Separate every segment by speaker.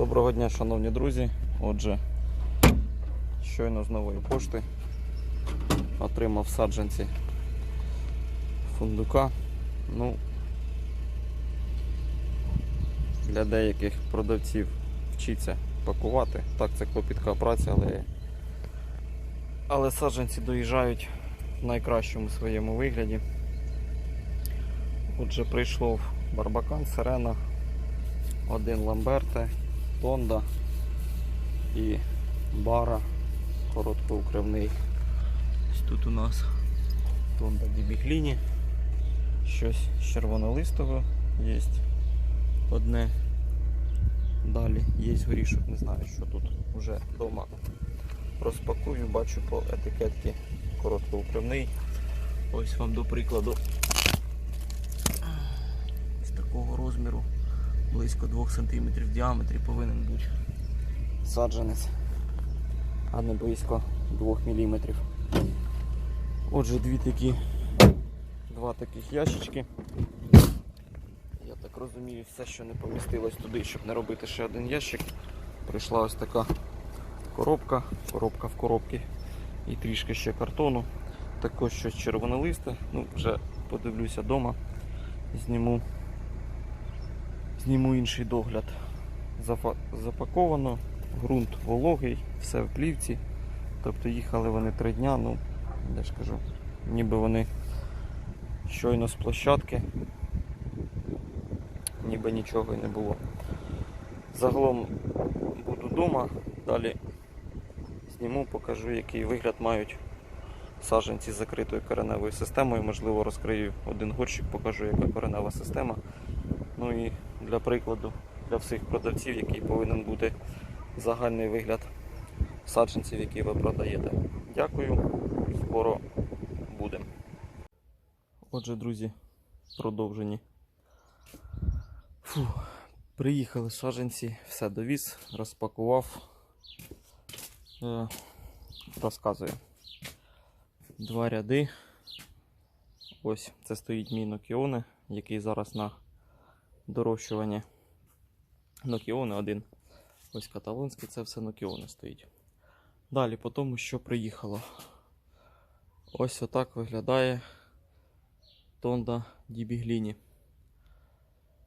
Speaker 1: Доброго дня, шановні друзі. Отже, щойно з нової пошти отримав саджанці фундука. Ну, для деяких продавців вчиться пакувати. Так, це клопітка праця, але, але саджанці доїжджають в найкращому своєму вигляді. Отже, прийшов барбакан, сирена, один ламберте, тонда і бара короткоукривний. Ось Тут у нас тонда дібігліні. Щось з червонолистого є одне. Далі є горішок, не знаю, що тут вже вдома розпакую, бачу по етикетці короткоукривний. Ось вам до прикладу з такого розміру, близько 2 см в діаметрі повинен бути саджанець, а не близько 2 мм. Отже, дві такі, два таких ящички. Я так розумію, все, що не помістилось туди, щоб не робити ще один ящик. Прийшла ось така коробка, коробка в коробці і трішки ще картону. Також щось червонолисте. Ну, вже подивлюся вдома. Зніму, зніму інший догляд. Запаковано, ґрунт вологий, все в плівці. Тобто їхали вони три дня, ну, я ж кажу, ніби вони щойно з площадки, ніби нічого і не було. Загалом буду вдома, далі зніму, покажу, який вигляд мають саджанці з закритою кореневою системою. Можливо, розкрию один горщик, покажу, яка коренева система. Ну і для прикладу, для всіх продавців, який повинен бути загальний вигляд саджанців, які ви продаєте. Дякую, скоро будемо. Отже, друзі, продовжені. Фу. Приїхали саджанці, все довіз, розпакував. Е, розказую. Два ряди. Ось це стоїть мій Нокіоне, який зараз на дорощуванні. Нокіоне один. Ось каталонський, це все Нокіоне стоїть. Далі по тому, що приїхало. Ось отак виглядає Тонда Дібігліні.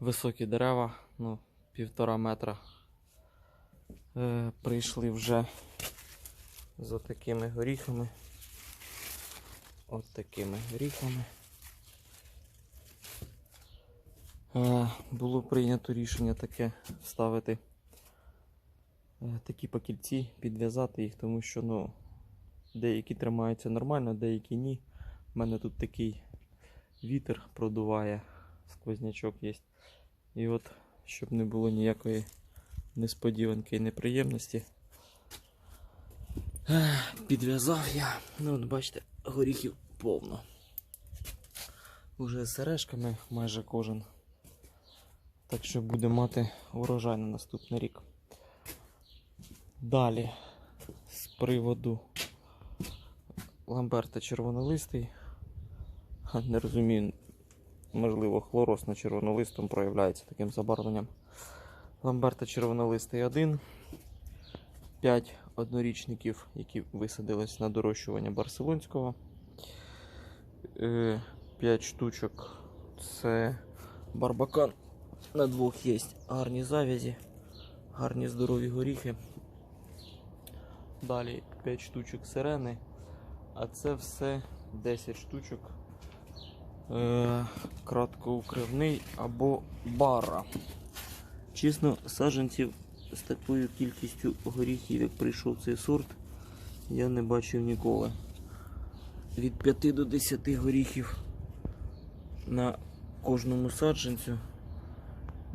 Speaker 1: Високі дерева, ну, півтора метра. Е, прийшли вже за такими горіхами. От такими горіхами. Е, було прийнято рішення таке вставити е, такі пакільці, підв'язати їх, тому що ну, деякі тримаються нормально, деякі ні. У мене тут такий вітер продуває, сквознячок є. І от, щоб не було ніякої несподіванки і неприємності. Підв'язав я. Ну, от бачите, горіхів повно. Уже з сережками майже кожен. Так що буде мати урожай на наступний рік. Далі з приводу Ламберта червонолистий. Не розумію, можливо, хлороз на червонолистом проявляється таким забарвленням. Ламберта червонолистий 1. 5 однорічників, які висадились на дорощування барселонського. 5 штучок це барбакан. На двох є гарні завязі, гарні здорові горіхи. Далі 5 штучок сирени, а це все 10 штучок е, краткоукривний або бара. Чесно, саджанців з такою кількістю горіхів, як прийшов цей сорт, я не бачив ніколи. Від 5 до 10 горіхів на кожному саджанцю.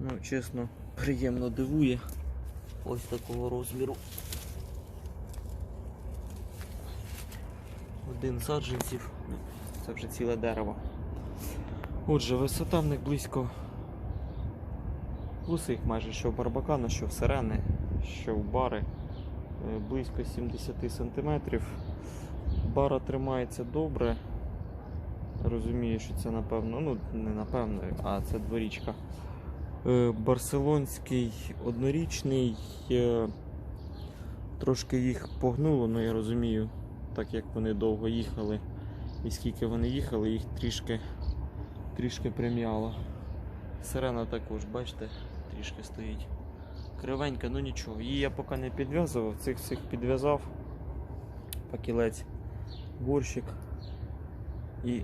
Speaker 1: Ну, чесно, приємно дивує. Ось такого розміру. Один саджанців, це вже ціле дерево. Отже, висота в них близько усіх майже що в барбакана, що в сирени, що в бари. Е, Близько 70 см. Бара тримається добре. Розумію, що це напевно, ну не напевно, а це дворічка. Е, Барселонський однорічний. е, Трошки їх погнуло, але я розумію, так як вони довго їхали і скільки вони їхали, їх трішки, трішки прим'яло. Сирена також, бачите, трішки стоїть. Кривенька, ну нічого. Її я поки не підв'язував, цих всіх підв'язав. Пакілець, горщик і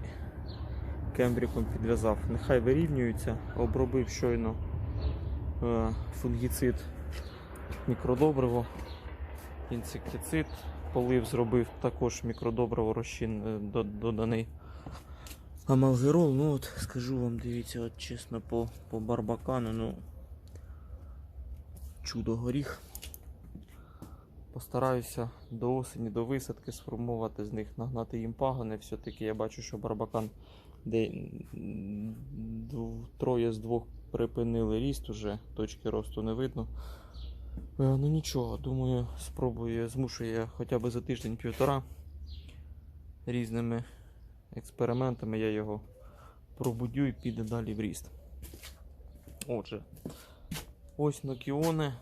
Speaker 1: кембриком підв'язав. Нехай вирівнюються, обробив щойно фунгіцид мікродобриво, інсектицид, полив зробив також мікродобриво розчин е, доданий. Амалгерол, ну от скажу вам, дивіться, от чесно по, по барбакану, ну чудо горіх. Постараюся до осені, до висадки сформувати з них, нагнати їм пагони. Все-таки я бачу, що барбакан, де троє з двох припинили ріст уже, точки росту не видно. Е, Ну нічого, думаю, спробую, змушу я хоча б за тиждень-півтора різними експериментами я його пробудю і піде далі в ріст. Отже, ось Нокіони.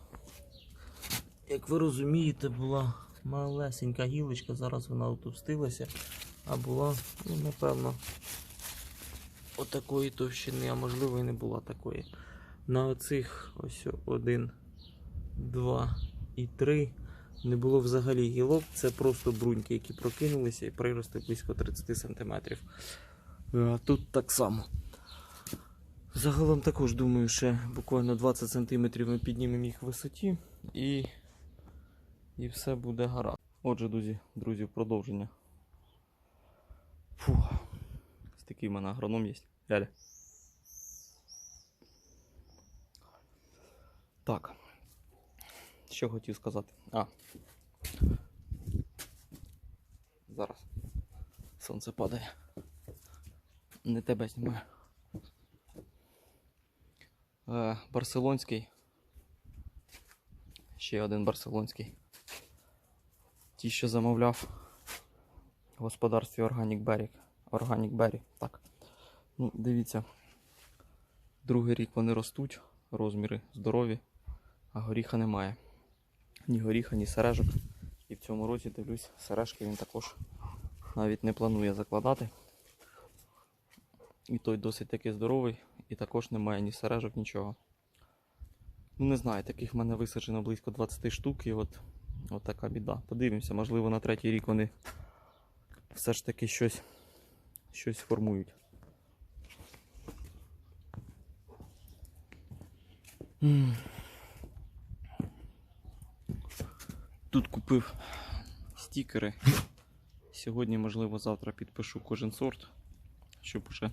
Speaker 1: Як ви розумієте, була малесенька гілочка, зараз вона отовстилася, а була, ну, напевно, отакої товщини, а можливо і не була такої. На оцих ось один, два і три не було взагалі гілок, це просто бруньки, які прокинулися і приросли близько 30 см. А тут так само. Загалом також думаю, ще буквально 20 см ми піднімемо їх в висоті і, і все буде гаразд. Отже, друзі, друзі, продовження. Фух. Такий в мене агроном є. Ляля. Так. Що хотів сказати? А. Зараз. Сонце падає. Не тебе знімаю. Е, барселонський. Ще один барселонський. Ті, що замовляв в господарстві Organic Berry. Organic Berry, так. Ну, дивіться. Другий рік вони ростуть, розміри здорові, а горіха немає. Ні горіха, ні сережок. І в цьому році дивлюсь, сережки він також навіть не планує закладати. І той досить таки здоровий, і також немає ні сережок, нічого. Ну не знаю, таких в мене висаджено близько 20 штук, і от, от така біда. Подивимося, можливо, на третій рік вони все ж таки щось, щось формують. Тут купив стікери. Сьогодні, можливо, завтра підпишу кожен сорт, щоб уже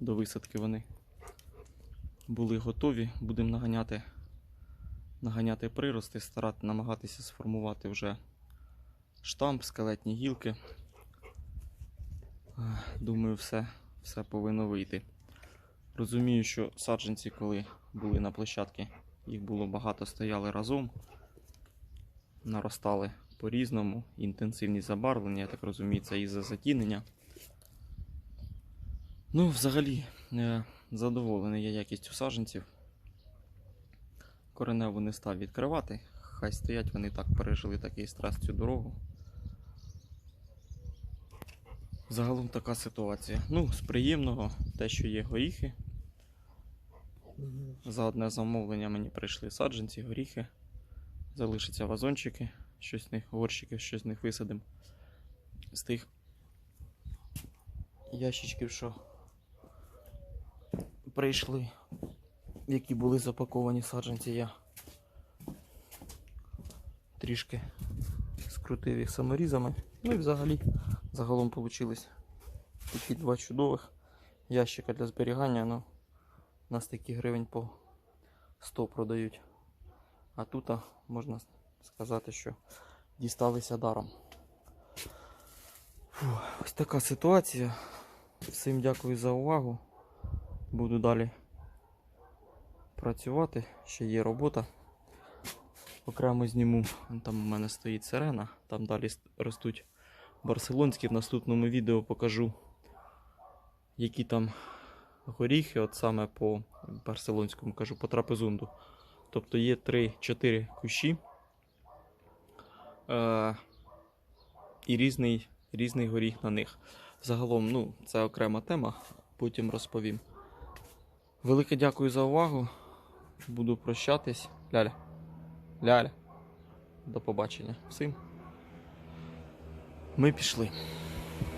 Speaker 1: до висадки вони були готові. Будемо наганяти, наганяти прирости, старати намагатися сформувати вже штамп, скелетні гілки. Думаю, все, все повинно вийти. Розумію, що саджанці, коли були на площадці, їх було багато, стояли разом, наростали по-різному, інтенсивні забарвлення, я так розумію, це із-за затінення. Ну, взагалі, е, задоволений я якістю саджанців. Кореневу не став відкривати. Хай стоять, вони так пережили такий стрес цю дорогу. Загалом така ситуація. Ну, з приємного, те, що є горіхи. За одне замовлення мені прийшли саджанці, горіхи. Залишаться вазончики, щось з них, горщики, щось з них висадимо. З тих ящичків, що прийшли, які були запаковані саджанці, я трішки скрутив їх саморізами. Ну і взагалі загалом вийшли такі два чудових ящика для зберігання. Ну, на стільки гривень по 100 продають. А тут можна сказати, що дісталися даром. Фу, ось така ситуація. Всім дякую за увагу. Буду далі працювати, ще є робота. Окремо зніму, там у мене стоїть сирена, там далі ростуть барселонські. В наступному відео покажу, які там горіхи, от саме по барселонському кажу, по трапезунду. Тобто є 3-4 кущі. Е, і різний, різний горіх на них. Загалом, ну, це окрема тема, потім розповім. Велике дякую за увагу. Буду прощатись. Ляля. Ляля. До побачення всім. Ми пішли.